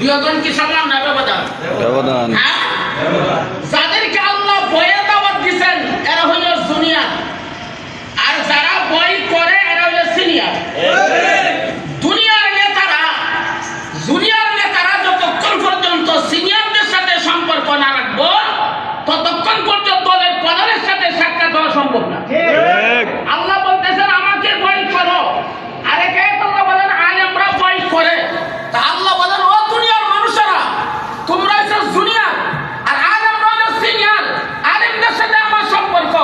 বিয়োজন কি সমান না ব্যবধান। ব্যবধান। হ্যাঁ যাদেরকে আল্লাহ বয়ে দাওয়াত দিছেন এরা হলো জুনিয়র আর যারা বই করে এরা হলো সিনিয়র দুনিয়ার নেতারা জুনিয়র নেতারা যতক্ষণ পর্যন্ত সিনিয়রদের সাথে সম্পর্ক না রাখব ততক্ষণ পর্যন্ত ওদের প্রধানের সাথে সাক্ষাৎ হওয়া সম্ভব না ঠিক আল্লাহ বলতেছেন আমাকে বই করো আরে কে আল্লাহ বলেন আলেমরা বই করে তা আল্লাহ বলেন ও দুনিয়ার মানুষেরা তোমরা জুনিয়র আর আলেমরা হলো সিনিয়র। আলেমদের সাথে আমার সম্পর্ক।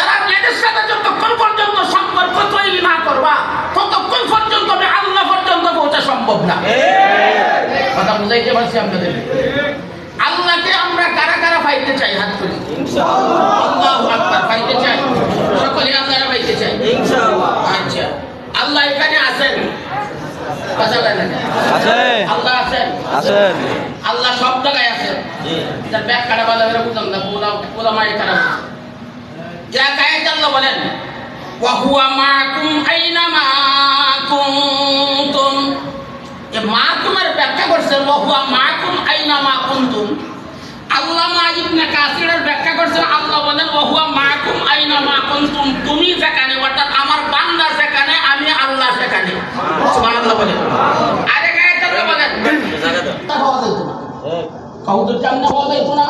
এরা এদের সাথে যতক্ষণ পর্যন্ত সম্পর্ক তৈরি না করবা ততক্ষণ পর্যন্ত আমি আল্লাহ পর্যন্ত পৌঁছা সম্ভব না। কথা বুঝাইতে পারছি আপনাদের? আল্লাহকে আমরা কারা কারা পাইতে চাই? হাত তুলি। আল্লাহু আকবার পাইতে চাই? সকলে আল্লাহরা পাইতে চাই? আচ্ছা। আল্লাহ এখানে আছেন? কথা বলেন। আছেন। আছেন? আল্লাহ সব জায়গায় আছেন। তার ব্যাখ্যাটা ভালো করে বুঝলাম না পোলা পোলা মায়ের খারাপ যা গায়ে আল্লাহ বলেন। ওয়াহুয়া মাকুম আইনামা কুনতুম এ মাকুমের ব্যাখ্যা করছেন ওয়াহুয়া মাকুম আইনামা কুনতুম আল্লামা ইবনে কাসিরের ব্যাখ্যা করছেন আল্লাহ বলেন ওয়াহুয়া মাকুম আইনামা কুনতুম তুমি যেখানে অর্থাৎ আমার বান্দা যেখানে আমি আল্লাহ সেখানে। সুবহানাল্লাহ বলেন আরে গায়ে আল্লাহ বলেন তা হওয়া যাইতো না কেমন হওয়া যাইতো না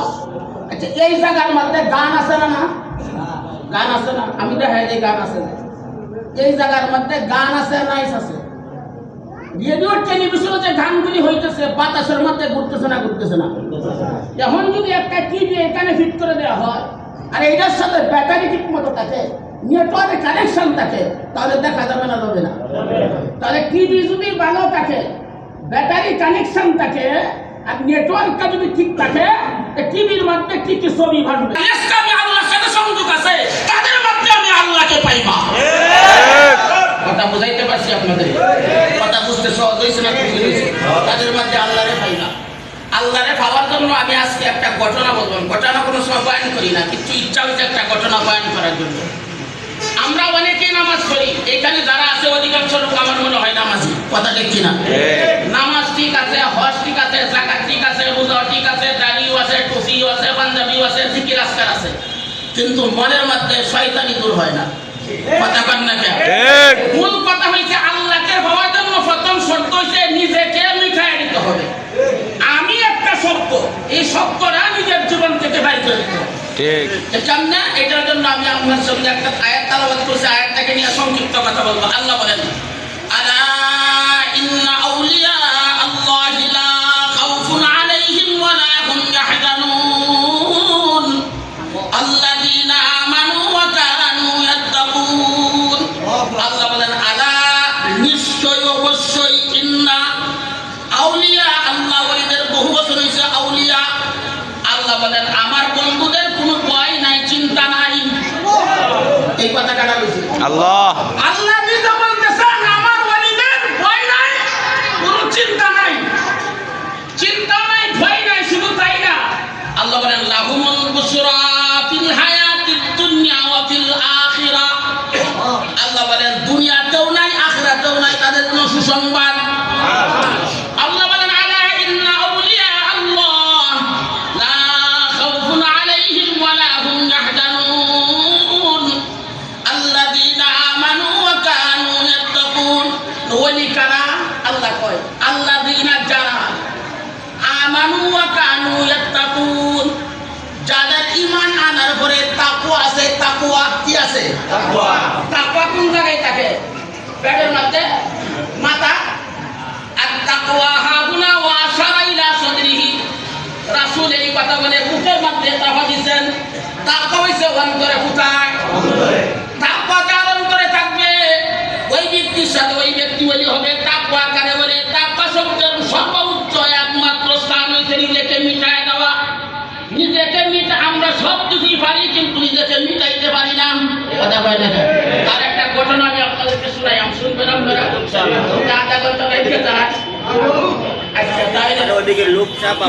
আচ্ছা এই জায়গার মধ্যে গান আছে না না? গান আছে না? আমি দেখাই দিই গান আছে না। এই জায়গার মধ্যে গান আছে নাইস আছে? রেডিও, টেলিভিশনে যে গানগুলি হইতেছে, বাতাসের মধ্যে ঘুরতেছে না ঘুরতেছে না? এখন যদি একটা টিভি এখানে ফিট করে দেওয়া হয়, আর এইটার সাথে ব্যাটারি ঠিক মতো থাকে নেটওয়ার্কে কানেকশন থাকে, তাহলে দেখা যাবে না যাবে না। তাহলে টিভি যদি ভালো থাকে ব্যাটারি কানেকশন থাকে নেটওয়ার্কটা যদি ঠিক থাকে টিভির মধ্যে কি কি ছবি ভাসবে আমি আল্লাহর সাথে সংযোগ আছে। তাদের মধ্যে আমি আল্লাহকে পাইবা। কথা বুঝাইতে পারছি আপনাদের? কথা বুঝতে সহজ হয়েছে না তাদের মধ্যে আল্লাহরে পাই আল্লাহরে পাওয়ার জন্য আমি আজকে একটা ঘটনা বললাম ঘটনা কোনো সময় বয়ান করি না কিন্তু ইচ্ছা হয়েছে একটা ঘটনা বয়ান করার জন্য। আমরা অনেকেই নামাজ পড়ি। এখানে যারা আছে অধিকাংশ লোক আমার মনে হয় নামাজি। কথা দেখছি না নামাজ ঠিক আছে হজ ঠিক ঠিক আছে রোজা ঠিক আছে দাড়িও আছে টুপিও আছে পাঞ্জাবিও আছে জিকির আজকার আছে। কিন্তু মনের মধ্যে শয়তানি দূর হয় না। কথা কন না কেন? মূল কথা হইছে আল্লাহকে পাওয়ার জন্য প্রথম শর্ত হইছে নিজেকে মিঠাই দিতে হবে। আমি একটা শব্দ এই শব্দটা নিজের জীবন থেকে বাইর করে দিতে ঠিক। কেমনে এটার জন্য আমি আপনার সঙ্গে একটা আয়াত তালাবাদ করছি। আয়াতটাকে নিয়ে সংক্ষিপ্ত কথা বলব। আল্লাহ বলেন বলেন আমার বন্ধুদের কোনো ভয় নাই চিন্তা নাই। এই কথা কাটা আল্লাহ আল্লাহ নিজে বলতেছেন আমার ওলিদের ভয় নাই কোনো চিন্তা নাই চিন্তা নাই ভয় নাই শুধু তাই না আল্লাহ বলেন লাহুমুল বুশরা ফিল হায়াতিদ দুনিয়া ওয়া ফিল আখিরা আল্লাহ বলেন দুনিয়াতেও নাই আখিরাতেও নাই তাদের কোনো সুসংবাদ আল্লাহ বলেন আলা ইন্না আউলিয়া আল্লাহ লা খাউফুন আলাইহিম ওয়া লা হুম ইয়াহজানুন আল্লাযীনা আমানু ওয়া কানু ইয়াত্তাকুন ওলি কারা আল্লাহ কয় আল্লাযীনা যারা আমানু ওয়া কানু ইয়াত্তাকুন যাদের ঈমান আনার পরে আছে তাকওয়া কি আছে? তাকওয়া। কোন জায়গায় থাকে? পেটের মধ্যে? মাথা? আর তাকওয়া হাহুনা ওয়া আশারা ইলা রাসূল এই কথা বলে বুকের মধ্যে দিবেন তাকওয়া হইছে অন্তরে কোথায় তাকওয়া যার অন্তরে থাকবে ওই ব্যক্তির সাথে ওই ব্যক্তি বলি হবে তাকওয়া কারে বলে তাকওয়া শব্দের সর্বোচ্চ একমাত্র স্থান হইছে নিজেকে মিটায় দেওয়া নিজেকে মিটা আমরা সব কিছুই পারি কিন্তু নিজেকে মিটাইতে পারি না কথা কয় না তার একটা ঘটনা আমি আপনাদেরকে শুনাই আমি শুনবেন আপনারা আধা ঘণ্টা বাইরে দাঁড়ায় আচ্ছা তাই ওদিকে লোক চাপা